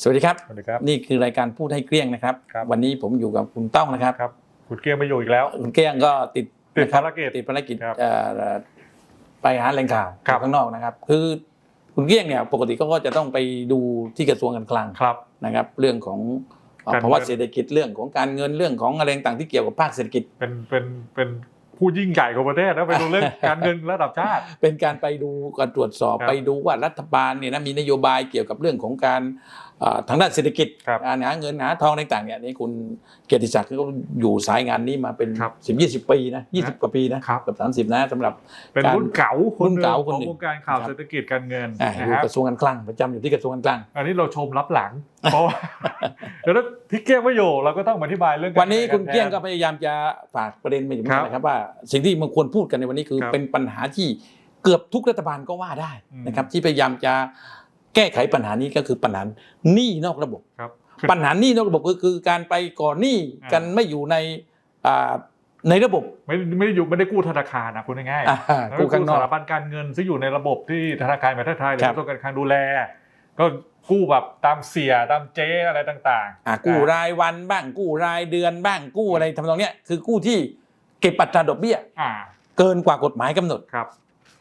สวัสดีครับ สวัสดีครับ นี่คือรายการพูดให้เกลี้ยงนะครับ ครับ วันนี้ผมอยู่กับคุณต้องนะครับ ครับคุณเกียงไม่อยู่อีกแล้ว คุณเกลี้ยงก็ติดติดนะครับภารกิจติดภารกิจครับเอ่อไปหาแหล่งข่าวครับ ข้างนอกนะครับ คือคุณเกลี้ยงเนี่ยปกติก็จะต้องไปดูที่กระทรวงการคลังครับ นะครับ เรื่องของเอ่อการเงิน ภาวะเศรษฐกิจเรื่องของการเงินเรื่องของอะไรต่างๆที่เกี่ยวกับภาคเศรษฐกิจ เป็นเป็นเป็นผู้ยิ่งใหญ่ของประเทศนะไปดูเรื่อง การเงินระดับชาติ เป็นการไปดูการตรวจสอบครับไปดูว่ารัฐบาลเนี่ยนะมีนโยบายเกี่ยวกับเรื่องของการเอ่อ ทางด้านเศรษฐกิจครับการหาเงินหาทองต่างๆเนี่ยนี่คุณเกียรติศักดิ์เขาอยู่สายงานนี้มาเป็นครับสิบยี่สิบปีนะยี่สิบนะกว่าปีนะครับเกือบสามสิบนะสำหรับเป็นการรุ่นเก่าคนรุ่นหนึ่งเก่าขคนองหนึ่งวงการข่าวครับเศรษฐกิจการเงินอ่านะอยู่ครับกระทรวงการคลังประจำอยู่ที่กระทรวงการคลัง อันนี้เราชมรับหลังเพราะว่าเดี๋ยวถ้าพี่เกียงไม่อยู่เราก็ต้องมาอธิบายเรื่องารวันนี้คุณเกี้ยงก็แทนพยายามจะฝากประเด็นไปถึงครับนะครับว่า สิ่งที่มันควรพูดกันในวันนี้คือครับเป็นปัญหาที่เกือบทุกรัฐบาลก็ว่าได้อืมนะครับที่พยายามจะ แก้ไขปัญหานี้ก็คือปัญหาหนี้นอกระบบครับ ปัญหาหนี้นอกระบบก็คือการไปก่อนหนี้อ่ากันไม่อยู่ในอ่าในระบบไม่ไม่ได้อยู่ไม่ได้กู้ธนาคารนะคุณง่ายๆอ่าแล้วกู้ข้างนอกสถาบันการเงินซึ่งอยู่ในระบบที่ธนาคารแห่งประเทศไทยหรืคอรับกระทรวงการคลังดูแล ก็กู้แบบตามเสียตามเจ๊อะไรต่างๆอ่ากู้รายวันบ้างกู้รายเดือนบ้างกู้อะไรทำนองเนี้ยคือกู้ที่เก็บอัตราดอกเบี้ยอ่าเกินกว่ากฎหมายกำหนดครับ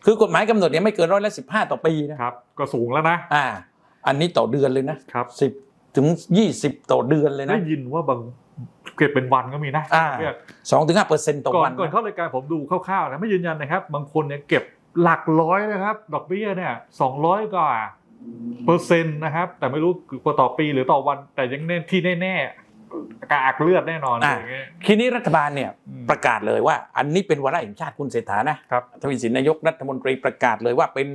คือกฎหมายกำหนดเนี่ยไม่เกินร้อยละสิบห้าต่อปีนะครับ ก็สูงแล้วนะ อ่า อันนี้ต่อเดือนเลยนะครับสิบถึงยี่สิบต่อเดือนเลยนะ ได้ยินว่าบางเก็บเป็นวันก็มีนะอ่าเรียกสองถึงห้าเปอร์เซ็นต์ต่อก่อวันนก่อนเข้ารายการผมดูคร่าวๆนะไม่ยืนยันนะครับ บางคนเนี่ยเก็บหลักร้อยนะครับ ดอกเบี้ยเนี่ยสองร้อยกว่าเปอร์เซ็นต์นะครับ แต่ไม่รู้ว่าต่อปีหรือต่อวันแต่ยังแน่ที่แน่ๆ กระอักเลือดแน่นอนอ่าอย่างเงี้ยทีนี้รัฐบาลเนี่ยอืมประกาศเลยว่า อันนี้เป็นวาระแห่งชาติคุณเศรษฐานะครับทวีสินนายกรัฐมนตรีประกาศเลยว่าเป็น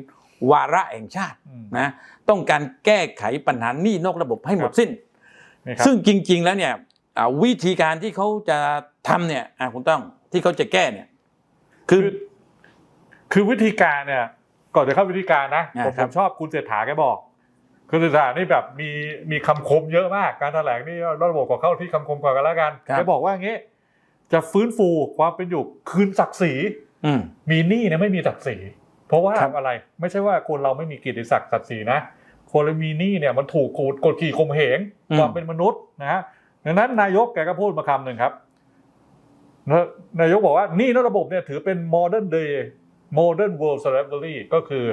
วาระแห่งชาติอืมนะต้องการแก้ไขปัญหาหนี้นอกระบบให้หมดครับสิ้นนี่ครับซึ่งจริง ๆ แล้วเนี่ยอ่าวิธีการที่เขาจะทำเนี่ยอะคุณต้องที่เขาจะแก้เนี่ยคือคือคือวิธีการเนี่ยก่อนจะเข้าวิธีการนะอ่าผมคผรับมชอบคุณเศรษฐาแกบอก คุณเศรษฐานี่แบบมีมีคำคมเยอะมาก การแถลงนี่ระบบขอเข้าที่คำคมก่อนกันแล้วกันแกบอกว่าอย่างงี้ จะฟื้นฟูความเป็นอยู่คืนศักดิ์ศรีอืมมีหนี้เนี่ยไม่มีศักดิ์ศรีเพราะว่าครับอะไร ไม่ใช่ว่าคนเราไม่มีกิตติศักดิ์ศักดิ์ศรีนะคนเรามีหนี้เนี่ยมันถูกกดกดขี่ข่มเหงความเป็นมนุษย์นะฮะดังนั้นนายกแกก็พูดมาคำหนึ่งครับนะนายกบอกว่าหนี้นอกระบบเนี่ยถือเป็น modern day modern world slavery ก็คือ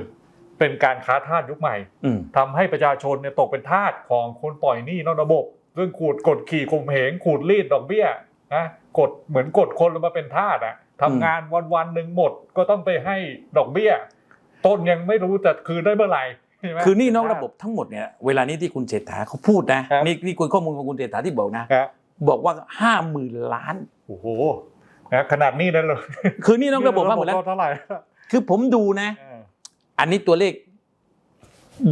เป็นการค้าทาสยุคใหม่อืมทำให้ประชาชนเนี่ยตกเป็นทาสของคนปล่อยหนี้นอกระบบซึ่งขูดกดขี่ข่มเหงขูดรีดดอกเบี้ยนะกดเหมือนกดคนลงมาเป็นทาสอะทำงานวันวันๆหนึ่งหมดก็ต้องไปให้ดอกเบี้ย ต้นยังไม่รู้จะคืนได้เมื่อไหร่ใช่ไหมคือหนี่นอกระบบทั้งหมดเนี่ยเวลานี้ที่คุณเศรษฐาเขาพูดนะครับนี่นี่คุณข้อมูลของคุณเศรษฐาที่บอกนะครับบอกว่าห้าหมื่นล้านโอ้โหนะขนาดนี้นั่นเลยคือหนี่นอกระบบห้าหมื่นล้านเท่าไหร่คือผมดูนะเอออันนี้ตัวเลข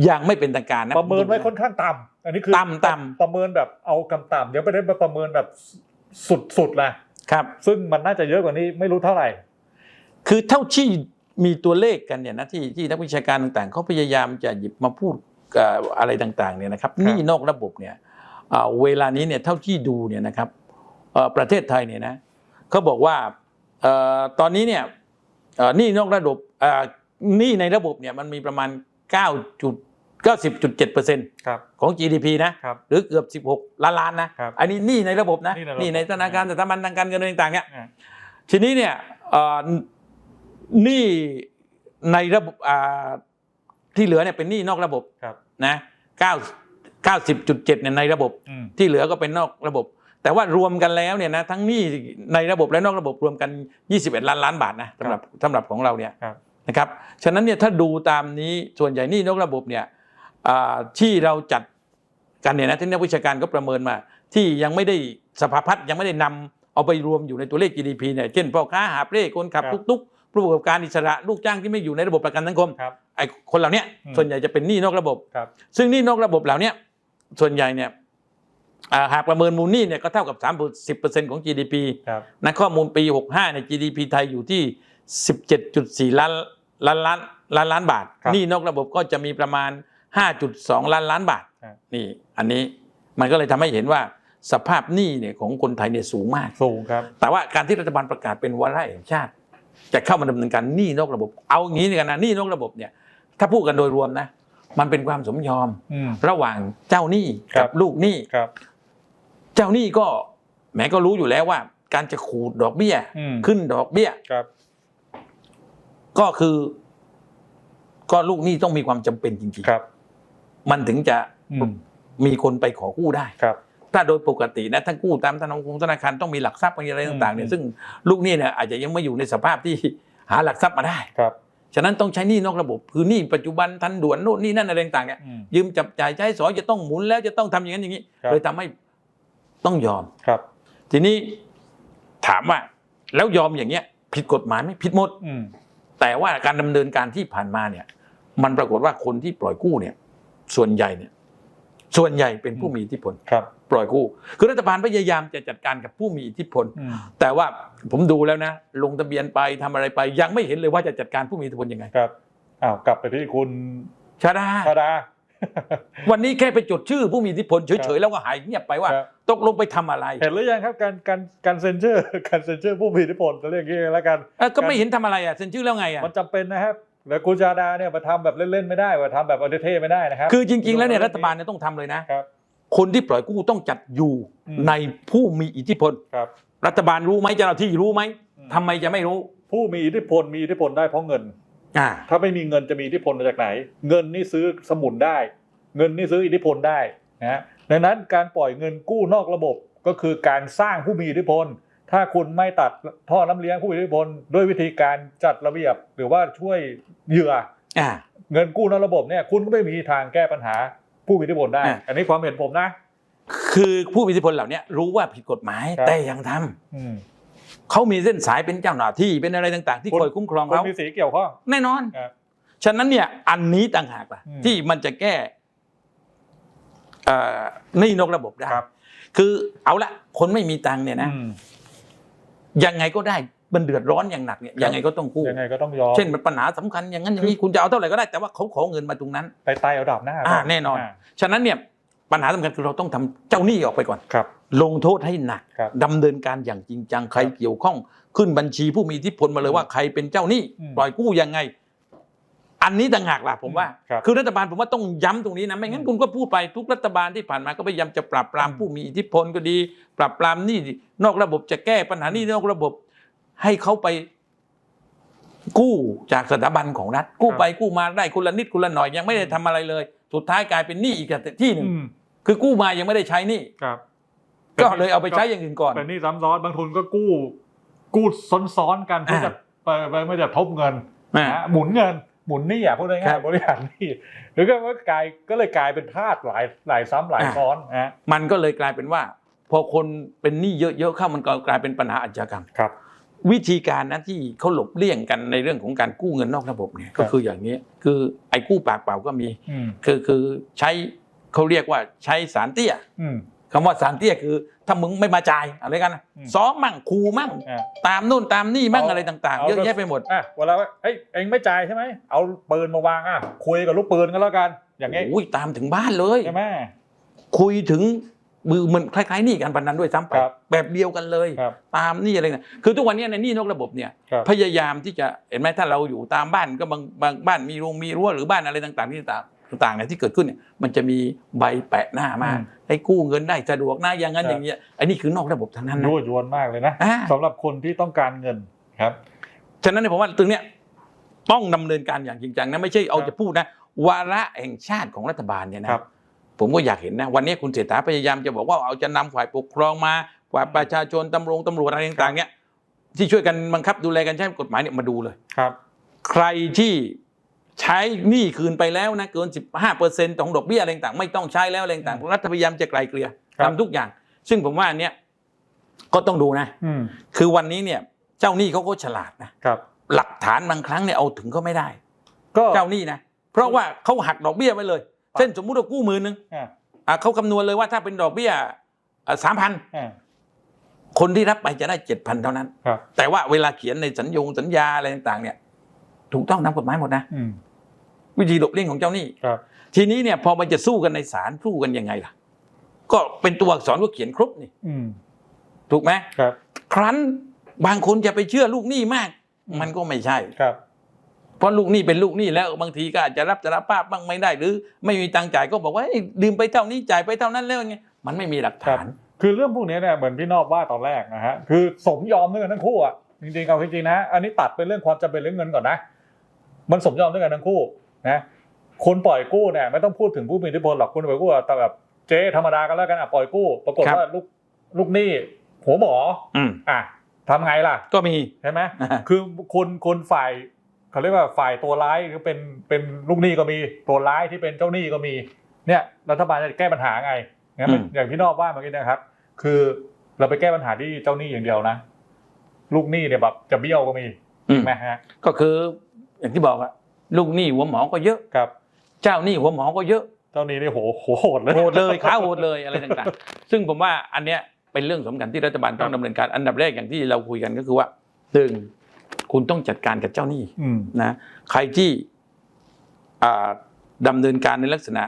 ยังไม่เป็นทางการนะประเมินไว้ค่อนข้างต่ำอันนี้คือต่ำต่ำประเมินแบบเอากำต่ำเดี๋ยวไม่ได้มาประเมินแบบสุดๆนะครับ ซึ่งมันน่าจะเยอะกว่านี้ไม่รู้เท่าไหร่ คือเท่าที่มีตัวเลขกันเนี่ยนะที่ที่นักวิชาการต่างๆเขาพยายามจะหยิบมาพูดเอ่ออะไรต่างๆเนี่ยนะครับหนี่นอกระบบเนี่ยเอ่อเวลานี้เนี่ยเท่าที่ดูเนี่ยนะครับเอ่อประเทศไทยเนี่ยนะเขาบอกว่าเอ่อตอนนี้เนี่ยเอ่อหนี่นอกระบบเอ่อ หนี่ในระบบเนี่ยมันมีประมาณ 9 จุด90.7เปอร์เซ็นต์ครับของ GDP นะครับหรือเกือบ 16 ล้านล้านนะครับอันนี้หนี่ในระบบนะหนี้ในระบบหนี่ในธนาคารสถาบันทางการเงินอะไรต่างๆเนี่ยอ่าทีนี้เนี่ยเอ่อหนี้ในระบบอ่าที่เหลือเนี่ยเป็นหนี้นอกระบบครับนะเก้าเก้าสิบจุดเจ็ดเนี่ยในระบบอืมที่เหลือก็เป็นนอกระบบ แต่ว่ารวมกันแล้วเนี่ยนะทั้งหนี้ในระบบและนอกระบบรวมกัน 21 ล้านล้านบาทนะสำหรับสำหรับของเราเนี่ยครับ นะครับฉะนั้นเนี่ยถ้าดูตามนี้ส่วนใหญ่หนี้นอกระบบเนี่ยอ่าที่เราจัดกันเนี่ยนะที่นักวิชาการก็ประเมินมา ที่ยังไม่ได้สภาพัฒน์ยังไม่ได้นำเอาไปรวมอยู่ในตัวเลข GDP เนี่ยเช่นพ่อค้าหาบเร่คนขับครับตุกๆผู้ประกอบการอิสระลูกจ้างที่ไม่อยู่ในระบบประกันสังคมครับไอ้คนเหล่าเนี้ยอืมส่วนใหญ่จะเป็นหนี้นอกระบบครับซึ่งหนี้นอกระบบเหล่าเนี้ยส่วนใหญ่เนี่ยอ่าหากประเมินมูลหนี้เนี่ยก็เท่ากับ 30%ของ GDP ครับนะข้อมูลปี 65เนี่ย GDP ไทยอยู่ที่ 17.4 ล้านล้านล้านล้านล้านบาทครับหนี้นอกระบบก็จะมีประมาณ 5.2 ล้านล้านบาทครับนี่อันนี้มันก็เลยทำให้เห็นว่าสภาพหนี้เนี่ยของคนไทยเนี่ยสูงมากสูงครับ แต่ว่าการที่รัฐบาลประกาศเป็นวาระแห่งชาติ จะเข้ามาดำเนินการหนี้นอกระบบ เอาอย่างนี้กันนะหนี้นอกระบบเนี่ยถ้าพูดกันโดยรวมนะ มันเป็นความสมยอมอืมระหว่างเจ้าหนี้ครักับบลูกหนี้ครับเจ้าหนี้ก็แหมก็รู้อยู่แล้วว่า การจะขูดดอกเบี้ยอืมขึ้นดอกเบี้ยครับ ก็คือ ก็ลูกหนี้ต้องมีความจำเป็นจริงครับๆมันถึงจะอืมมีคนไปขอกู้ได้ครับถ้าโดยปกตินะถ้ากู้ตามธนาคารธนาคารต้องมีหลักทรัพย์มีอะไรต่างๆเนี่อืยมซึ่งลูกหนี้เนี่ยอาจจะยังไม่อยู่ในสภาพที่หาหลักทรัพย์มาได้ครับฉะนั้นต้องใช้หนี้นอกระบบคือหนี้ปัจจุบันทันด่วนโน่นนี่นั่นอะไรต่างๆเนี่ยอืมยืมจับจ่ายใช้สอยจะต้องหมุนแล้วจะต้องทำอย่างนั้นอย่างนี้ครับเลยทำให้ต้องยอมครับ ทีนี้ถามว่า แล้วยอมอย่างเงี้ย ผิดกฎหมายไหมผิดหมดอืม แต่ว่าการดำเนินการที่ผ่านมาเนี่ยมันปรากฏว่าคนที่ปล่อยกู้เนี่ยส่วนใหญ่เนี่ยส่วนใหญ่เป็นผู้มีอิทธิพลครับ ปล่อยกู้ คือรัฐบาลพยายามจะจัดการกับผู้มีอิทธิพลอืมแต่ว่าผมดูแล้วนะ ลงทะเบียนไปทำอะไรไป ยังไม่เห็นเลยว่าจะจัดการผู้มีอิทธิพลยังไงครับอ้าวกลับไปที่คุณชาดาธาดา วันนี้แค่ไปจดชื่อผู้มีอิทธิพลครัเฉยบๆแล้วก็หายเงียบไปว่าครับตกลงไปทำอะไร เห็นหรือยังครับการการการเซ็นเซอร์การเซ็นเซอร์ผู้มีอิทธิพลจะเรียกอย่างนี้แล้วกันเอ้าก็ไม่เห็นทำอะไรอะเซ็นชื่อแล้วไงอะมันจำเป็นนะครับแล้วคุณชาดาเนี่ยมาทำแบบเล่นๆไม่ได้มาทำแบบเอาเท่ๆไม่ได้นะครับคือจริง ๆแล้วเนี่ยรัฐบาลเนี่ยต้องทำเลยนะครับคนที่ปล่อยกู้ต้องจัดอยู่อืมในผู้มีอิทธิพลครับ รัฐบาลรู้ไหมเจ้าหน้าที่รู้ไหมอืมทำไมจะไม่รู้ ผู้มีอิทธิพลมีอิทธิพลได้เพราะเงินอ่า ถ้าไม่มีเงินจะมีอิทธิพลมาจากไหน เงินนี่ซื้อสมุนได้ เงินนี่ซื้ออิทธิพลได้นะฮะดังนั้นการปล่อยเงินกู้นอกระบบก็คือการสร้างผู้มีอิทธิพล ถ้าคุณไม่ตัดท่อน้ำเลี้ยงผู้มีอิทธิพล ด้วยวิธีการจัดระเบียบหรือว่าช่วยเหยื่ออ่าเงินกู้นอกระบบเนี่ยคุณก็ไม่มีทางแก้ปัญหาผู้มีอิทธิพลได้อะอันนี้ความเห็นผมนะ คือผู้มีอิทธิพลเหล่านี้รู้ว่าผิดกฎหมายครับแต่ยังทำอืม เขามีเส้นสายเป็นเจ้าหน้าที่เป็นอะไรต่าง ๆ ที่คนคอยคุ้มครองคนเขามีสีเกี่ยวข้องแน่นอนครับฉะนั้นเนี่ยอันนี้ต่างหากล่ะอืมที่มันจะแก้เอ่อหนี่นอกระบบได้ครับคือเอาละคนไม่มีตังค์เนี่ยนะอืมยังไงก็ได้มันเดือดร้อนอย่างหนักเนี่ยยังไงก็ต้องกู้ยังไงก็ต้องยอมเช่นมันปัญหาสำคัญอย่างนั้นอย่างนี้คุณจะเอาเท่าไหร่ก็ได้แต่ว่าเขาขอเงินมาตรงนั้นไต่ไต่เอาดับหน้าอ่าก่แน่นอน ฉะนั้นเนี่ยปัญหาสำคัญคือเราต้องทำเจ้าหนี้ออกไปก่อนครับ ลงโทษให้หนักครับดำเนินการอย่างจริงจังใครเกี่ยวข้อง ขึ้นบัญชีผู้มีอิทธิพลมาเลยว่าใครเป็นเจ้าหนี้อืมปล่อยกู้ยังไง อันนี้ต่างหากล่ะผมว่าครับคือรัฐบาลผมว่าต้องย้ำตรงนี้นะไม่งั้นคุณก็พูดไปทุกรัฐบาลที่ผ่านมาก็พยายามจะปราบปรามอืม ผู้มีอิทธิพลก็ดี ปราบปรามหนี้นอกระบบจะแก้ปัญหาหนี้นอกระบบ ให้เขาไป กู้จากสถาบันของรัฐกู้ไปกู้มาได้คนละนิดคนละหน่อยยังไม่ได้ทำอะไรเลย สุดท้ายกลายเป็นหนี้อีกที่หนึ่งอืมคือกู้มายังไม่ได้ใช้หนี้ ครับ ก็เลยเอาไปใช้อย่างอื่นก่อนเป็นหนี่ซ้ำซ้อนบางทุนก็กู้ กู้ซ้อนๆกันเพื่ออ่าจะไปไปไม่จะทบเงินอ่านะหมุนเงินหมุนหนี่อะพูดครัง่ายบๆบริหารหนี่หรือก็ว่ากลายก็เลยกลายเป็นทาสหลายหลายซ้ำหลายอ่าซ้อนนะฮะมันก็เลยกลายเป็นว่า พอคนเป็นหนี้เยอะๆเข้ามันก็กลายเป็นปัญหาอาชญากรรมครับ วิธีการนะที่เขาหลบเลี่ยงกันในเรื่องของการกู้เงินนอกระบบเนี่ยครับก็คืออย่างนี้คือไอ้กู้ปากเปล่าก็มีอืมคือคือใช้เขาเรียกว่าใช้สารเตี้ยอืม คำว่าสารเตี้ยคือ ถ้ามึงไม่มาจ่ายอะไรกันนะอืมซ้อมมั่งคูมั่งอ่าตามนู่นตามนี่มั่งเอาอะไรต่างๆเอาเยอะแยะไปหมดอะเวลาว่าเอ้ยเองไม่จ่ายใช่ไหมเอาปืนมาวางอะคุยกับลูกปืนกันแล้วกัน อย่างงี้โอ้ยตามถึงบ้านเลยใช่ไหมคุยถึงมือมันคล้ายๆหนี้การพนันด้วยซ้ำไปครับแบบเดียวกันเลยครับตามหนี่อะไรเนี่ยคือทุกวันนี้ในหนี้นอกระบบเนี่ยครับพยายามที่จะเห็นไหมถ้าเราอยู่ตามบ้านก็บางบางบ้านมีโรงมีรั้วหรือบ้านอะไรต่างๆที่ต่าง ต่างๆเนี่ยที่เกิดขึ้นเนี่ยมันจะมีใบแปะหน้ามาอืมให้กู้เงินได้สะดวกนะอย่างนั้นครับอย่างเงี้ยอันนี้คือนอกระบบทั้งนั้นนะยั่วยวนมากเลยนะอ่าสำหรับคนที่ต้องการเงินครับฉะนั้นเนี่ยผมว่าตรงเนี้ยต้องดำเนินการอย่างจริงจังนะไม่ใช่เอาครับจะพูดนะวาระแห่งชาติของรัฐบาลเนี่ยนะครับ ผมก็อยากเห็นนะวันนี้คุณเศรษฐาพยายามจะบอกว่าเอาจะนำฝ่ายปกครองมาฝ่ายประชาชนตำรวจตำรวจอะไรต่างๆเนี่ยที่ช่วยกันบังคับดูแลกันใช้กฎหมายเนี่ยมาดูเลยครับ ใครที่ ใช้หนี้คืนไปแล้วนะเกิน 15เปอร์เซ็นต์ของดอกเบี้ยอะไรต่างๆไม่ต้องใช้แล้วอะไรต่างๆรัฐพยายามจะไกลเกลี่ยครับทำทุกอย่าง ซึ่งผมว่าอันเนี้ยก็ต้องดูนะอืมคือวันนี้เนี่ย เจ้าหนี้เขาก็ฉลาดนะครับ หลักฐานบางครั้งเนี่ยเอาถึงก็ไม่ได้ ก็เจ้าหนี้นะเพราะว่าเขาหักดอกเบี้ยไว้เลยครับเช่นสมมุติว่ากู้หมื่นหนึ่งอ่าอะเขาคำนวณเลยว่าถ้าเป็นดอกเบี้ยสามพันอ่าคนที่รับไปจะได้เจ็ดพันเท่านั้นครับแต่ว่าเวลาเขียนในสัญญงสัญญาอะไรต่างๆเนี่ย ถูกต้องตามกฎหมายหมดนะอืมวิธีหลบเลี่ยงของเจ้าหนี้ครับ ทีนี้เนี่ยพอมันจะสู้กันในศาลสู้กันยังไงล่ะ ก็เป็นตัวอักษรก็เขียนครบนี่อืมถูกไหมครับ ครั้นบางคนจะไปเชื่อลูกหนี้มากอืมมันก็ไม่ใช่ครับ เพราะลูกหนี้เป็นลูกหนี้แล้วบางทีก็อาจจะรับสารภาพบ้างไม่ได้หรือ ไม่มีตังค์จ่ายก็บอกว่าเอ้ยดื่มไปเท่านี้จ่ายไปเท่านั้นแล้วไงมันไม่มีหลักฐาน คือเรื่องพวกนี้เนี่ยเหมือนพี่นอบว่าตอนแรกนะฮะคือสมยอมด้วยกันทั้งคู่อะจริงๆเอาจริงๆนะ อันนี้ตัดเป็นเรื่องความจำเป็นเรื่องเงินก่อนนะ มันสมยอมด้วยกันทั้งคู่นะคนปล่อยกู้เนี่ยไม่ต้องพูดถึงผู้มีอิทธิพลหรอกคนปล่อยกู้อะแต่แบบเจ๊ธรรมดากันแล้วกันอะปล่อยกู้ ปรากฏครับว่าลูกลูกหนี้หัวหมออืมอะทำไงล่ะ ก็มีใช่ไหมคือคนคนฝ่ายเขาเรียกว่าฝ่ายตัวร้ายก็เป็นเป็นลูกหนี้ก็มีตัวร้ายที่เป็นเจ้าหนี้ก็มี เนี่ยรัฐบาลจะแก้ปัญหาไงงั้นมันอืมอย่างพี่นอกว่าเมื่อกี้นะครับ คือเราไปแก้ปัญหาที่เจ้าหนี้อย่างเดียวนะ ลูกหนี้เนี่ยแบบจะเบี้ยวก็มีอืมใช่ไหมฮะก็คือ อย่างที่บอกอะลูกหนี้หัวหมอก็เยอะครับ เจ้าหนี้หัวหมอก็เยอะเจ้าหนี้นี่โหโหโหดเลยโหดเลยขาโหดเลยอะไรต่างๆ ซึ่งผมว่าอันเนี้ยเป็นเรื่องสำคัญที่รัฐบาลต้องดำเนินการอันดับแรกอย่างที่เราคุยกันก็คือว่าหนึ่งคุณต้องจัดการกับเจ้าหนี้อืม นะใครที่อ่าดำเนินการในลักษณะ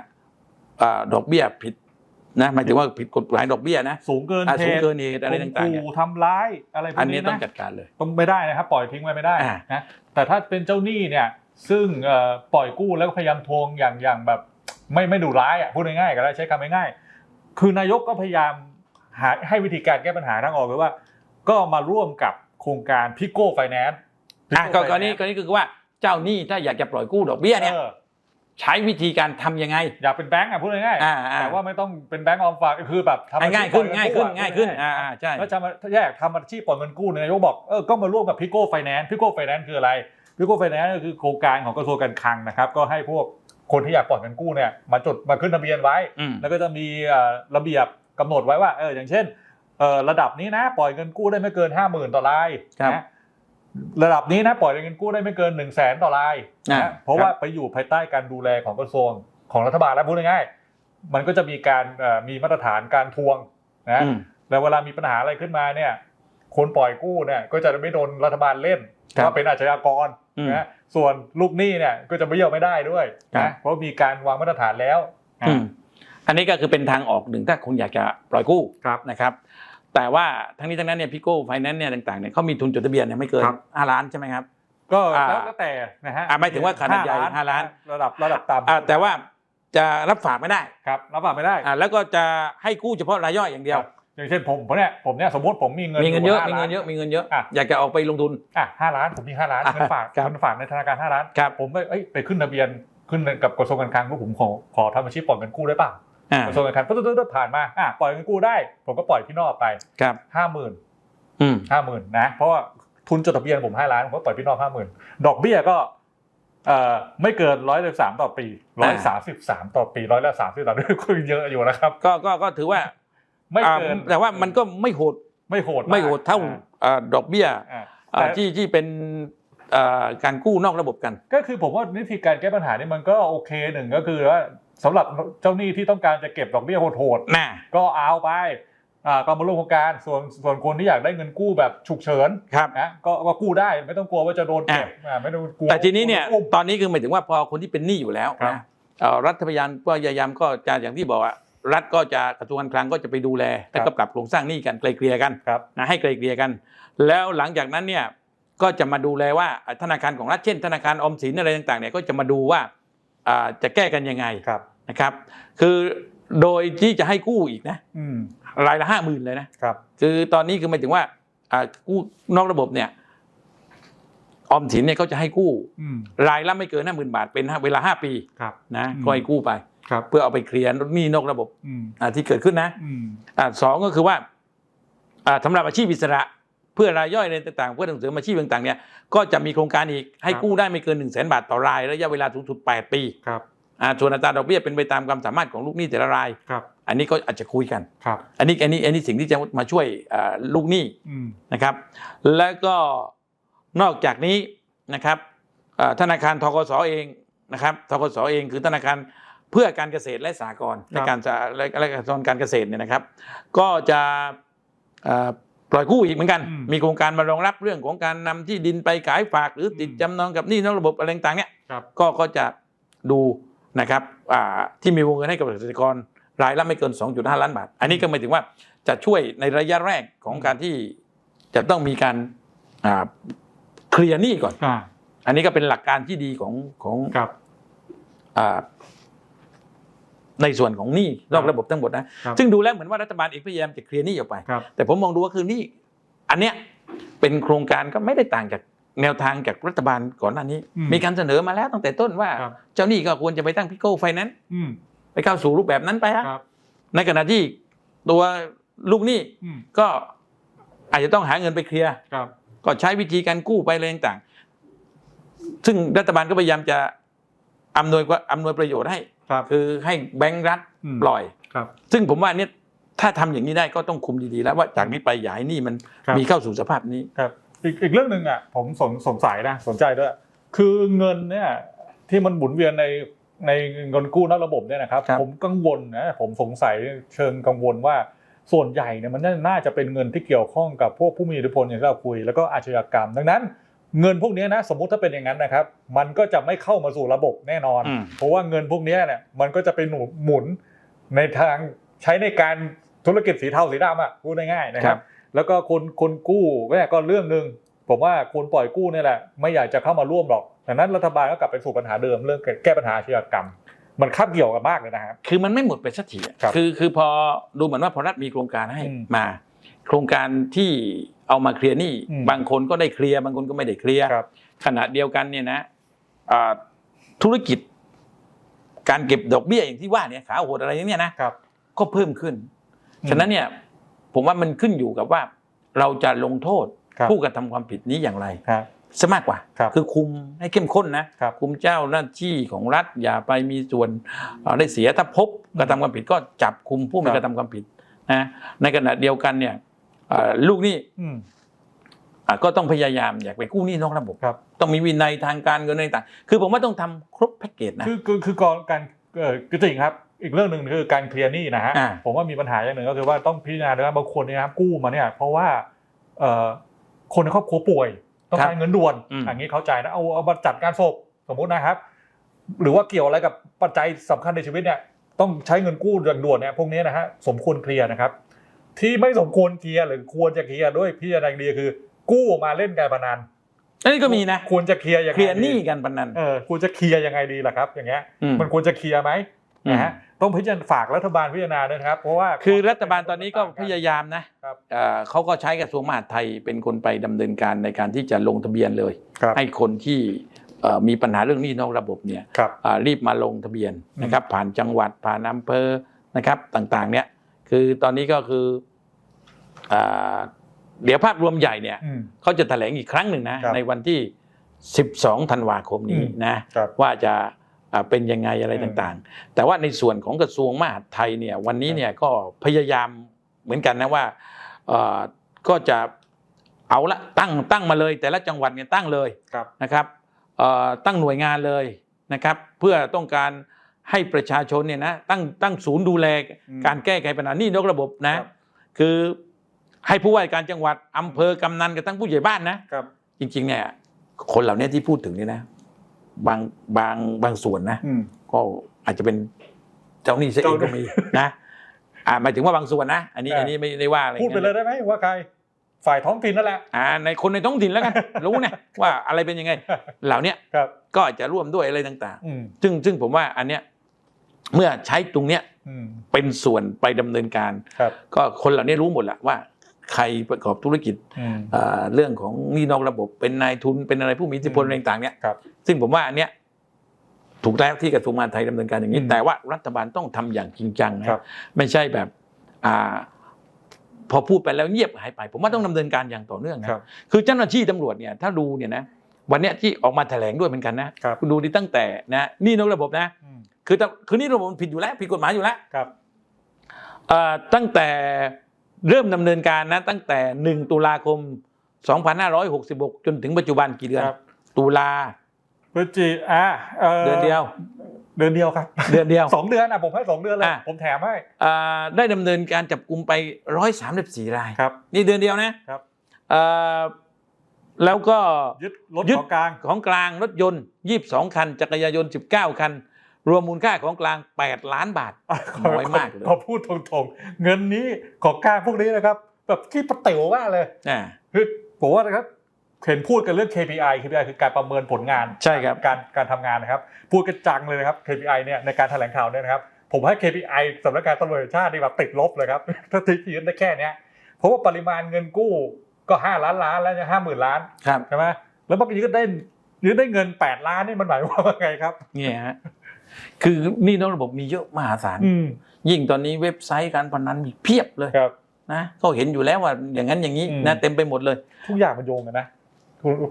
อ่าดอกเบี้ยผิด นะหมายถึงว่าผิดกฎหมายดอกเบี้ยนะสูงเกินอ่าเหสูงตุเกินเหตุอะไรต่างๆเนี่ยข่มขู่ทำร้ายอะไรพวอักนนี้นี้ต้องนะจัดการเลยต้องไม่ได้นะครับปล่อยทิ้งไว้ไม่ได้อ่านะแต่ถ้าเป็นเจ้าหนี้เนี่ยซึ่งเอ่อปล่อยกู้แล้วก็พยายามทวงอย่างอย่างแบบไม่ไม่ดุร้ายอะพูดง่ายๆก็ได้ใช้คำง่ายๆคือนายกก็พยายามหาให้วิธีการแก้ปัญหาทางออกคือว่า ก็มาร่วมกับโครงการพิโก้ไฟแนนซ์อะก็กรณีกรณีคือว่าเจ้าหนี้ถ้าอยากจะปล่อยกู้ดอกเบี้ยเนี่ย ใช้วิธีการทำยังไง อยากเป็นแบงก์อะพูดง่ายอ่าอ่าแต่ว่าไม่ต้องเป็นแบงก์ออมฝากคือแบบทำอาชีพง่ายขึ้นปล่อง่ายเขึ้นกู้อะง่ายขึ้นพูดอ่าอ่าใช่ แล้วจะมาแยกทำอาชีพปล่อยเงินกู้เนี่ยนายกบอกเออก็มาร่วมกับพิโก้ไฟแนนซ์พิโก้ไฟแนนซ์คืออะไรพิโก้ไฟแนนซ์ก็คือโครงการของกระทรวงการคลังนะครับก็ให้พวกคนที่อยากปล่อยเงินกู้เนี่ยมาจดมาขึ้นทะเบียนไว้ อืม แล้วก็จะมีเอ่อระเบียบกำหนดไว้ว่าเอออย่างเช่นเออระดับนี้นะ ปล่อยเงินกู้ได้ไม่เกินห้าหมื่นต่อรายครับ นะ ระดับนี้นะปล่อยเงินกู้ได้ไม่เกินหนึ่งแสนต่อรายอ่านะเพราะว่าไปอยู่ภายใต้การดูแลของกระทรวงของรัฐบาลแล้วพูดง่ายๆมันก็จะมีการเอ่อมีมาตรฐานการทวงนะอืมแล้วเวลามีปัญหาอะไรขึ้นมาเนี่ย คนปล่อยกู้เนี่ยก็จะไม่โดนรัฐบาลเล่นครับว่าเป็นอาชญากรอืมนะส่วนลูกหนี้เนี่ยก็จะไม่เยี่ยวไม่ได้ด้วยครันะบเพราะมีการวางมาตรฐานแล้วอืมอันนี้ก็คือเป็นทางออกหนึ่งถ้าคุณอยากจะปล่อยกู้ครับนะครับ แต่ว่าทั้งนี้ทั้งนั้นเนี่ยพิโก้ไฟแนนซ์เนี่ยต่างๆเนี่ยเขามีทุนจดทะเบียนเนี่ยไม่เกินครับห้าล้านใช่ไหมครับ ก็อ่าแล้วแต่นะฮะอ่าหมายถึงว่าขนาดใหญ่ห้าล้านระดับระดับต่ำอ่าแต่ว่าจะรับฝากไม่ได้ครับรับฝากไม่ได้อ่าแล้วก็จะให้กู้เฉพาะรายย่อยอย่างเดียวครับอย่างเช่นผมผมเนี่ยผมเนี่ยสมมติผมมีเงินมีเงินเยอะห้ามีล้าเงินเยอะมีเงินเยอะอะอยากจะออกไปลงทุนอะห้าล้านผมมีห้าล้านอะเงินฝากครับเงินฝากในธนาคารห้าล้านครับผมไปเอ้ยไปขึ้นทะเบียนขึ้นกับกระทรวงการคลังว่าผมขอขอทำอาชีพปล่อยเงินกู้ได้ป่ะอ่า กระทรวงการคลังปุ๊บปุ๊บปุ๊บผ่านมาอะปล่อยเงินกู้ได้ ผมก็ปล่อยพี่นอกไปครับห้าหมื่นอืมห้าหมื่นนะ เพราะว่าทุนจดทะเบียนผมห้าล้านผมก็ปล่อยพี่นอกห้าหมื่นดอกเบี้ยก็เอ่อไม่เกินร้อยสามต่อปีร้อยสามสิบสามต่อปีร้อยละสามสิบสามด้วยคุยเยอะอยู่นะครับ ก็ก็ก็ถือว่าไม่เกินอ่าแต่ว่ามันก็ไม่โหดไม่โหดากไม่โหดเท่าอ่าดอกเบี้ยอ่าอ่าแต่ที่ที่เป็นอ่าการกู้นอกระบบกัน ก็คือผมว่าวิธีการแก้ปัญหานี่มันก็โอเคหนึ่งก็คือว่า สำหรับเจ้าหนี้ที่ต้องการจะเก็บดอกเบี้ยโหดน่ะๆก็เอาไปอ่าก็มาร่วมโครงการส่วนส่วนคนที่อยากได้เงินกู้แบบฉุกเฉินครับนะก็ก็กู้ได้ไม่ต้องกลัวว่าจะโดนเก็บอ่าไม่ต้องกลัวแต่ทีนี้เนี่ยอุ้มตอนนี้คือหมายถึงว่าพอคนที่เป็นหนี้อยู่แล้วครับนะเอ่อรัฐพยายามก็พยายามก็จะอย่างที่บอกอะรัฐก็จะกระทรวงการคลังก็จะไปดูแลแล้วก็ปรับโครงสร้างหนี้กันไกลเกลี่ยกันครับนะให้ไกลเกลี่ยกัน แล้วหลังจากนั้นเนี่ยก็จะมาดูแลว่าธนาคารของรัฐเช่น ธนาคารออมสินอะไรต่างๆเนี่ยก็จะมาดูว่าอ่า จะแก้กันยังไงครับนะครับ คือโดยที่จะให้กู้อีกนะอืมรายละห้าหมื่นเลยนะครับ คือตอนนี้คือหมายถึงว่าอ่ากู้นอกระบบเนี่ยออมสินเนี่ยเขาจะให้กู้อืมรายละไม่เกินห้าหมื่นบาทเป็นเวลาห้าปีครับนะอืมก็ให้กู้ไปครับเพื่อเอาไปเคลียร์หนี้นอกระบบอืมอ่าที่เกิดขึ้นนะอืมอ่าสองก็คือว่าอ่าสำหรับอาชีพอิสระ เพื่อรายย่อยอะไรต่างๆ เพื่อส่งเสริมอาชีพต่างๆเนี่ยก็จะมีโครงการอีกให้กู้ได้ไม่เกิน1นึ่งแสนบาทต่อรายระยะเวลาสูงสุด 8 ปีครับอ่าส่วนอัตราดอกเบี้ยเป็นไปตามความสามารถของลูกหนี้แต่ละรายครับอันนี้ก็อาจจะคุยกันครับอันนี้อันนี้อันนี้สิ่งที่จะมาช่วยอ่าลูกหนี้อืมนะครับ แล้วก็นอกจากนี้นะครับอ่าธนาคารทกสเองนะครับทกสเองคือธนาคารเพื่อการเกษตรและสหกรณ์และการสหและและกระทรวงการเกษตรเนี่ยนะครับ ก็จะเอ่อ ปล่อยกู้อีกเหมือนกัน มีโครงการมารองรับเรื่องของการนำที่ดินไปขายฝากหรือติดจำนองกับหนี้นอกระบบอะไรต่างๆเนี่ยครับก็ก็จะดูนะครับอ่าที่มีวงเงินให้กับเกษตรกรรายละไม่เกิน 2.5 ล้านบาท อันนี้ก็หมายถึงว่าจะช่วยในระยะแรกของการที่จะต้องมีการอ่าเคลียร์หนี้ก่อนอ่าอันนี้ก็เป็นหลักการที่ดีของของครับอ่า ในส่วนของหนี้นอกระบบทั้งหมดนะครับซึ่งดูแล้วเหมือนว่ารัฐบาลเองพยายามจะเคลียร์หนี้ออกไปครับแต่ผมมองดูว่าคือหนี่อันเนี้ยเป็นโครงการก็ไม่ได้ต่างจากแนวทางจากรัฐบาลก่อนหน้านี้อืมมีการเสนอมาแล้วตั้งแต่ต้นว่าครับเจ้าหนี้ก็ควรจะไปตั้งพิโก้ไฟแนนซ์อืมไปเข้าสู่รูปแบบนั้นไปฮะครับในขณะที่ตัวลูกหนี้อืมก็อาจจะต้องหาเงินไปเคลียร์ครับก็ใช้วิธีการกู้ไปอะไรต่างๆซึ่งรัฐบาลก็พยายามจะอำนวยว่าอำนวยประโยชน์ให้ ครับคือให้แบงก์รัฐมปล่อยครับซึ่งผมว่าเนี่ยถ้าทำอย่างนี้ได้ก็ต้องคุมดีๆ แล้วว่าจากนี้ไปอย่าให้หนี่มันครับมีเข้าสู่สภาพนี้ครับอีกอีกเรื่องหนึ่งอะผมสงสงสัยนะสนใจด้วย คือเงินเนี่ยที่มันหมุนเวียนในในเงินกู้นอกระบบเนี่ยนะครับครับ ผมกังวลนะผมสงสัยเชิงกังวลว่าส่วนใหญ่เนี่ยมันน่าจะเป็นเงินที่เกี่ยวข้องกับพวกผู้มีอิทธิพลอย่างที่เราคุย แล้วก็อาชญากรรมดังนั้น เงินพวกนี้นะสมมุติถ้าเป็นอย่างนั้นนะครับ มันก็จะไม่เข้ามาสู่ระบบแน่นอนอืมเพราะว่าเงินพวกนี้เนี่ยมันก็จะไปหนุนหมุนในทางใช้ในการธุรกิจสีเทาสีดำอะพูดง่ายๆนะคครัรับบแล้วก็คนคนกู้แม่ก็เรื่องหนึ่งผมว่าคนปล่อยกู้เนี่ยแหละไม่อยากจะเข้ามาร่วมหรอกดังนั้นรัฐบาลก็กลับไปสู่ปัญหาเดิมเรื่องแก้ปัญหาอาชญากรรม มันคาบเกี่ยวกันมากเลยนะครับคือมันไม่หมดไปสักทีอะครับคือคือพอดูเหมือนว่าพอรัฐมีโครงการให้อืมมา โครงการที่ เอามาเคลียร์หนี้อืมบางคนก็ได้เคลียร์บางคนก็ไม่ได้เคลียร์ครับขณะเดียวกันเนี่ยนะอ่าธุรกิจ การเก็บดอกเบี้ยอย่างที่ว่าเนี่ยขาโหดอะไรอย่างเนี้ยนะครับก็เพิ่มขึ้นอืมฉะนั้นเนี่ยผมว่ามันขึ้นอยู่กับว่าเราจะลงโทษครับผู้กระทำความผิดนี้อย่างไรครับซะมากกว่าครับอคุมให้เข้มข้นนะครับคุมเจ้าหน้าที่ของรัฐอย่าไปมีส่วนเอ่อได้เสียถ้าพบกระทำความผิดก็จับคุมผู้มีครับกระทำความผิดนะในขณะเดียวกันเนี่ยเอ่อ ลูกหนี้อืมอะก็ต้องพยายามอยากไปกู้หนี้นอกระบบครับต้องมีวินัยทางการเงินอะไรต่างๆคือผมว่าต้องทำครบแพ็กเกจนะคือคือคือก่อนการเออคือจริงครับ อีกเรื่องหนึ่งคือการเคลียร์หนี้นะฮะอ่าผมว่ามีปัญหาอย่างหนึ่งก็คือว่าต้องพิจารณาด้วยว่าบางคนเนี่ยนะครับกู้มาเนี่ยเพราะว่าเอ่อคนในครอบครัวป่วยต้องการเงินด่วนอืมอย่างนี้เข้าใจนะเอาเอามาจัดการศพสมมุตินะครับ หรือว่าเกี่ยวอะไรกับปัจจัยสำคัญในชีวิตเนี่ยต้องใช้เงินกู้ด่วนๆเนี่ยพวกนี้นะฮะสมควรเคลียร์นะครับ ที่ไม่สมควรเคลียร์หรือควรจะเคลียร์ด้วยพิจารณาอย่างดีคือ กู้มาเล่นการพนันอันนี้ก็มีนะควรจะเคลียร์ยังไงเคลียร์หนี้ดีกันปนันเออควรจะเคลียร์ยังไงดีล่ะครับ อย่างเงี้ยอืมมันควรจะเคลียร์ไหมอืมนะฮะต้องพิจารณาฝากรัฐบาลพิจารณาด้วยนะครับเพราะว่าคือรัฐบาลตอนนี้ก็พยายามนะครับเอ่อเขาก็ใช้กระทรวงมหาดไทยเป็นคนไปดำเนินการในการที่จะลงทะเบียนเลยครับให้คนที่เอ่อมีปัญหาเรื่องหนี้นอกระบบเนี่ยครับอ่ารีบมาลงทะเบียนนะครับ ผ่านจังหวัดผ่านอำเภอนะครับต่างๆเนี่ย คือตอนนี้ก็คืออ่าเดี๋ยวภาพรวมใหญ่เนี่ยอืมเขาจะแถลงอีกครั้งหนึ่งนะครับในวันที่ 12 ธันวาคมนี้อืมนะครับว่าจะอ่าเป็นยังไงอะไรอืมต่างๆ แต่ว่าในส่วนของกระทรวงมหาดไทยเนี่ยวันนี้เนี่ยก็พยายามเหมือนกันนะว่าเอ่อก็จะเอาละตั้งตั้งมาเลยแต่ละจังหวัดเนี่ยตั้งเลยครับนะครับเอ่อตั้งหน่วยงานเลยนะครับ เพื่อต้องการ ให้ประชาชนเนี่ยนะตั้งตั้งศูนย์ดูแลอืมการแก้ไขปัญหานี่นอกระบบนะครับคือให้ผู้ว่าการจังหวัดอำเภอกำนันกับทั้งผู้ใหญ่บ้านนะครับ จริงๆเนี่ยคนเหล่านี้ที่พูดถึงเนี่ยนะ บางบางบางส่วนนะอืมก็อาจจะเป็นเจ้าหนี้ซะเองเจ้าหนี้ก็มีนะอ่าหมายถึงว่าบางส่วนนะอันนี้อ่าอันนี้ไม่ได้ว่าอะไรพูดไปเลยได้ไหมว่าใครฝ่ายท้องถิ่นนั่นแหละอ่าในคนในท้องถิ่นแล้วกัน รู้นะว่าอะไรเป็นยังไง เหล่าเนี้ยครับก็อาจจะร่วมด้วยอะไรต่างอืมๆซึ่งซึ่งผมว่าอันเนี้ย เมื่อใช้ตรงเนี้ยอืมเป็นส่วนไปดำเนินการครับก็คนเหล่านี้รู้หมดแหละว่า ใครประกอบธุรกิจอืมอ่าเรื่องของหนี้นอกระบบเป็นนายทุนเป็นอะไรผู้มีอิทธิพลอืมอะไรต่างๆเนี่ยครับซึ่งผมว่าอันเนี้ยถูกแล้วที่กระทรวงมหาดไทยดำเนินการอย่างนี้อืมแต่ว่ารัฐบาลต้องทำอย่างจริงจังนะครับไม่ใช่แบบอ่าพอพูดไปแล้วเงียบหายไป ผมว่าต้องดำเนินการอย่างต่อเนื่องนะครับคือเจ้าหน้าที่ตำรวจเนี่ยถ้าดูเนี่ยนะวันเนี้ยที่ออกมาแถลงด้วยเหมือนกันนะครับณดูดิตั้งแต่นะหนี่นอกระบบนะอืม คือต้องคือหนี่ระบบมันผิดอยู่แล้วผิดกฎหมายอยู่แล้วครับเอ่อตั้งแต่เริ่มดำเนินการนะตั้งแต่ 1 ตุลาคม 2566 จนถึงปัจจุบันกี่เดือนครับตุลาพฤศจิอ่าเดือนเดียว เดือนเดียวครับ เดือนเดียวสองเดือนอะผมให้สองเดือนเลยอะผมแถมให้อ่าได้ดำเนินการจับกลุ่มไป 134 รายครับ นี่เดือนเดียวนะครับเอ่อแล้วก็ยึดรถยึดของกลางของกลางรถยนต์ 22 คัน จักรยานยนต์ 19 คัน รวมมูลค่าของกลาง 8 ล้านบาทน้อยมากเลยขอพูดตรงๆ เงินนี้ของกลางพวกนี้นะครับ แบบขี้ประเต๋วมากเลยอ่าคือผมว่านะครับเห็นพูดกันเรื่อง KPI KPI คือการประเมินผลงานใช่ครับการการทำงานนะครับ พูดกันจังเลยนะครับ KPI เนี่ยในการแถลงข่าวเนี่ยนะครับ ผมให้ KPI สำนักงานตำรวจแห่งชาตินี่แบบติดลบเลยครับถ้าทียืนได้แค่เนี้ยเพราะว่าปริมาณเงินกู้ก็ห้าล้านล้านแล้วจะห้าหมื่นล้านครับใช่ไหมแล้วเมื่อกี้ก็ได้ยืนได้เงินแปดล้านนี่มันหมายความว่าไงครับเนี่ยฮะ คือหนี่นอกระบบมีเยอะมหาศาลอืมยิ่งตอนนี้เว็บไซต์การพนันมีเพียบเลยครับนะเขาเห็นอยู่แล้วว่าอย่างนั้นอย่างนี้อืมนะเต็มไปหมดเลย ทุกอย่างมันโยงกันนะ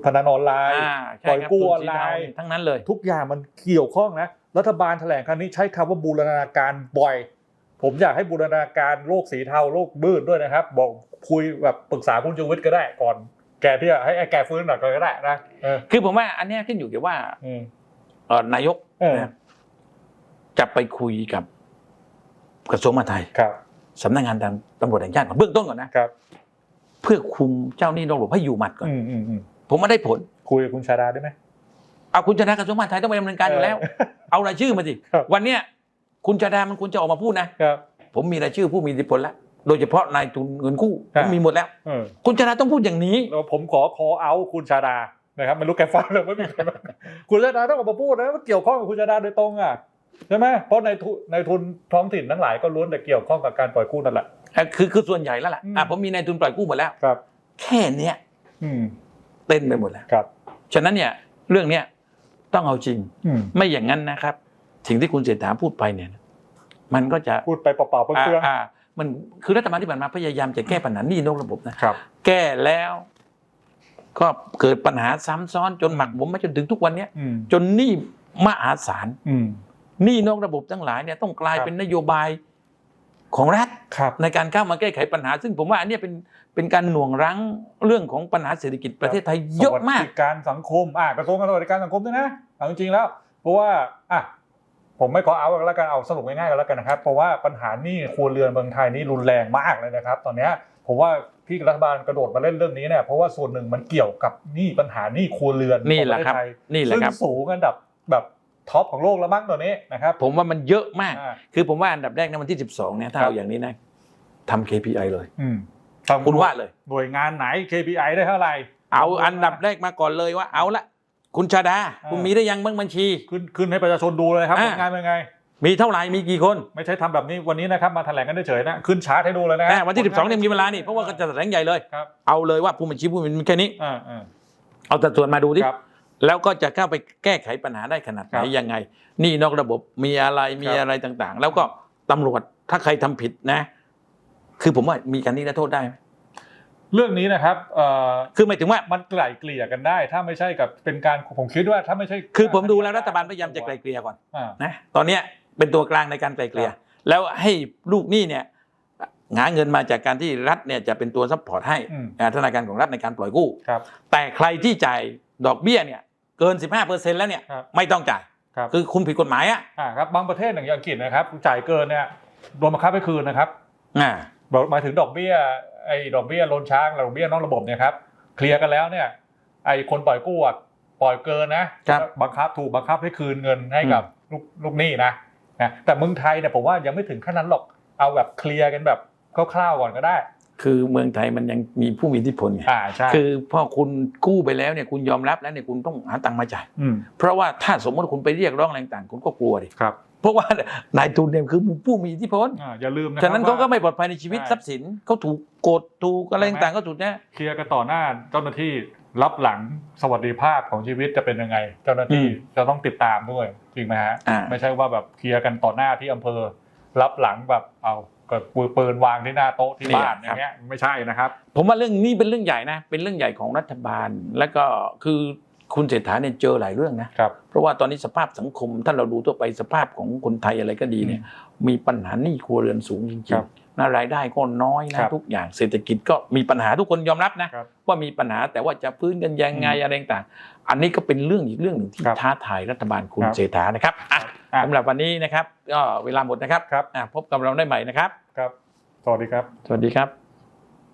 พนันออนไลน์อ่าปล่อยครับกู้ทุออนสีไลเทาน์ทั้งนั้นเลย ทุกอย่างมันเกี่ยวข้องนะรัฐบาลแถลงครั้งนี้ใช้คำว่าบูรณาการบ่อย ผมอยากให้บูรณาการโลกสีเทาโลกมืดด้วยนะครับ บอกคุยแบบปรึกษาคุณชูวิทย์ก็ได้ก่อน แกที่จะให้ไอ้แกฟื้นหน่อยก็ได้นะเออคือผมว่าอันเนี้ยขึ้นอยู่กับว่าอืมเอ่อนายกเออนะครับ จะไปคุยกับกระทรวงมหาดไทยครับสำนักงานตำรวจแห่งชาติก่อนเบื้องต้นก่อนนะครับ เพื่อคุมเจ้าหนี้นอกระบบให้อยู่หมัดก่อนอืมอืมอืมผมว่าได้ผล คุยกับคุณชาดาได้ไหม เอาคุณชาดากระทรวงมหาดไทยต้องไปดำเนินการอยู่แล้ว เอารายชื่อมาสิครับ วันเนี้ยคุณชาดามันควรจะออกมาพูดนะ ครับ ผมมีรายชื่อผู้มีอิทธิพลแล้ว โดยเฉพาะนายทุนเงินกู้ครัผบมมีหมดแล้ว เออคุณชาดาต้องพูดอย่างนี้ แล้วผมขอคอเอาคุณชาดานะครับไม่รู้แกฟังหรือไม่มีใครฟังคุณชาดาต้องออกมาพูดนะว่าเกี่ยวข้องกับคุณชาดาโดยตรงอะ ใช่ไหมเพราะในทุนในทุนท้องถิ่นทั้งหลายก็ล้วนแต่เกี่ยวข้องกับการปล่อยกู้นั่นแหละ อะคือคือส่วนใหญ่แล้วล่ะอืมอะผมมีนายทุนปล่อยกู้หมดแล้ว ครับ แค่เนี้ยอืมเต้นไปหมดแล้ว ครับ ฉะนั้นเนี่ยเรื่องเนี้ยต้องเอาจริง อืมไม่อย่างนั้นนะครับ สิ่งที่คุณเศรษฐาพูดไปเนี่ย มันก็จะพูดไปเปล่าๆเปลืองอ่ามันคือรัฐบาลที่ผ่านมาพยายามจะแก้ปัญหาหนี้นอกระบบนะๆครับ แก้แล้ว ก็เกิดปัญหาซ้ำซ้อนจนหมักผมมาจนถึงทุกวันเนี้ย อืมจนหนี้มหาศาล อืมห นี้นอกระบบทั้งหลายเนี่ยต้องกลายครับเป็นนโยบายของรัฐครับในการเข้ามาแก้ไขปัญหา ซึ่งผมว่าอันเนี้ยเป็นเป็นการหน่วงรั้งเรื่องของปัญหาเศรษฐกิจประเทศไทยเยอะมากสวัสดิการสังคมอ่ากระทรวงการสวัสดิการสังคมด้วยนะเอาจริงๆแล้ว เพราะว่าอะผมไม่ขอเอาแล้วกันเอาสรุปง่ายๆกันแล้วกันนะครับ เพราะว่าปัญหาหนี้ครัวเรือนเมืองไทยนี่รุนแรงมากเลยนะครับ ตอนเนี้ยผมว่าที่รัฐบาลกระโดดมาเล่นเรื่องนี้เนี่ยเพราะว่าส่วนหนึ่งมันเกี่ยวกับหนี้ปัญหาหนี้ครัวเรือนนี่แหละของปครับเทศไทยนี่แหละซึ่งครับสูงอันดับแบบ ท็อปของโลกแล้วมั้งตัวนี้นะครับ ผมว่ามันเยอะมากอ่าคือผมว่าอันดับแรกในวันที่ 12เนี่ยถ้าครับเอาอย่างนี้นะทำ KPI เลยอืมคุณว่าเลยหน่วยงานไหน KPI ได้เท่าไหร่ เอาอันดับแรกมาก่อนเลยว่าเอาละคุณชาดาอ่าคุณมีได้ยังบ้างบัญชี ขึ้นขึ้นให้ประชาชนดูเลยครับอ่าผลงานเป็นไง มีเท่าไหร่มีกี่คน ไม่ใช่ทำแบบนี้วันนี้นะครับมาแถลงกันเฉยๆนะขึ้นชาร์ตให้ดูเลยนะอ่าวันที่ 12เนี่ยมีเวลานี่เพราะว่าก็จะแถลงใหญ่เลยครับเอาเลยว่าผู้บัญชีผู้มีแค่นี้อ่าอ่าเอาแต่ส่วนมาดูดิครับ แล้วก็จะเข้าไปแก้ไขปัญหาได้ขนาดไหนครับยังไงหนี่นอกระบบมีอะไรมีครับอะไรต่างๆ แล้วก็ตำรวจถ้าใครทำผิดนะ คือผมว่ามีการนิรโทษได้ไหมเรื่องนี้นะครับเอ่อคือหมายถึงว่ามันไกล่เกลี่ยกันได้ ถ้าไม่ใช่กับเป็นการผมคิดว่าถ้าไม่ใช่ คือผมดูแล้วรัฐบาลพยายามจะไกลเกลี่ยก่อนอ่านะตอนเนี้ยเป็นตัวกลางในการไกลเกลี่ยครับแล้วให้ลูกหนี้เนี่ยหาเงินมาจากการที่รัฐเนี่ยจะเป็นตัวซัพพอร์ตให้อืมอ่าธนาคารของรัฐในการปล่อยกู้ครับแต่ใครที่จ่าย ดอกเบี้ยเนี่ยเกิน 15%แล้วเนี่ยครับไม่ต้องจ่ายครับคือคุณผิดกฎหมายอะอ่าครับบางประเทศอย่างอังกฤษนะครับจ่ายเกินเนี่ยโดนบังคับให้คืนนะครับอ่าบอกหมายถึงดอกเบี้ยไอ้ดอกเบี้ยโลนช้างดอกเบี้ยนอกระบบเนี่ยครับเคลียร์กันแล้วเนี่ยไอ้คนปล่อยกู้อะปล่อยเกินนะครับบังคับถูกบังคับให้คืนเงินให้กับลูกลูกหนี้นะนะแต่เมืองไทยเนี่ยผมว่ายังไม่ถึงขั้นนั้นหรอกเอาแบบเคลียร์กันแบบคร่าวๆก่อนก็ได้ คือเมืองไทยมันยังมีผู้มีอิทธิพลไงอ่าใช่คือพอคุณกู้ไปแล้วเนี่ยคุณยอมรับแล้วเนี่ยคุณต้องหาตังค์มาจ่ายอืมเพราะว่าถ้าสมมติคุณไปเรียกร้องอะไรต่างๆคุณก็กลัวดิครับเพราะว่านายทุนเนี่ยคือผู้มีอิทธิพลอ่าอย่าลืมนะคฉะรับนั้นเขาก็ว่าไม่ปลอดภัยในชีวิตใช่ทรัพย์สินเขาถูกโกดถูกอะไรใช่ไหมต่างๆก็ถูกเนี่ยเคลียร์กันต่อหน้าเจ้าหน้าที่รับหลังสวัสดิภาพของชีวิตจะเป็นยังไง เจ้าหน้าที่จะต้องติดตามด้วยจริงไหมฮะอ่าไม่ใช่ว่าแบบเคลียร์กันต่อหน้าที่อำเภอ รับหลังแบบเอาเกิดปืนปืนวางที่หน้าโต๊ะที่บ้านอย่างเงี้ยไม่ใช่นะครับ ผมว่าเรื่องนี้เป็นเรื่องใหญ่นะ เป็นเรื่องใหญ่ของรัฐบาล แล้วก็คือคุณเศรษฐาเนี่ยเจอหลายเรื่องนะครับเพราะว่าตอนนี้สภาพสังคมถ้าเราดูทั่วไปสภาพของคนไทยอะไรก็ดีเนี่ย มีปัญหาหนี้ครัวเรือนสูงจริครังบๆนะรายได้ก็น้อยครันะบทุกอย่างเศรษฐกิจก็มีปัญหาทุกคนยอมรับนะครับว่ามีปัญหาแต่ว่าจะฟื้นกันยังไงอืมอะไรต่างๆอันนี้ก็เป็นเรื่องอีกเรื่องหนึ่งที่ครับท้าทายรัฐบาลคุณครับเศรษฐานะครับอะอะ สำหรับวันนี้นะครับก็เวลาหมดนะครับครับอะพบกับเราได้ใหม่นะครับครับ สวัสดีครับ สวัสดีครับ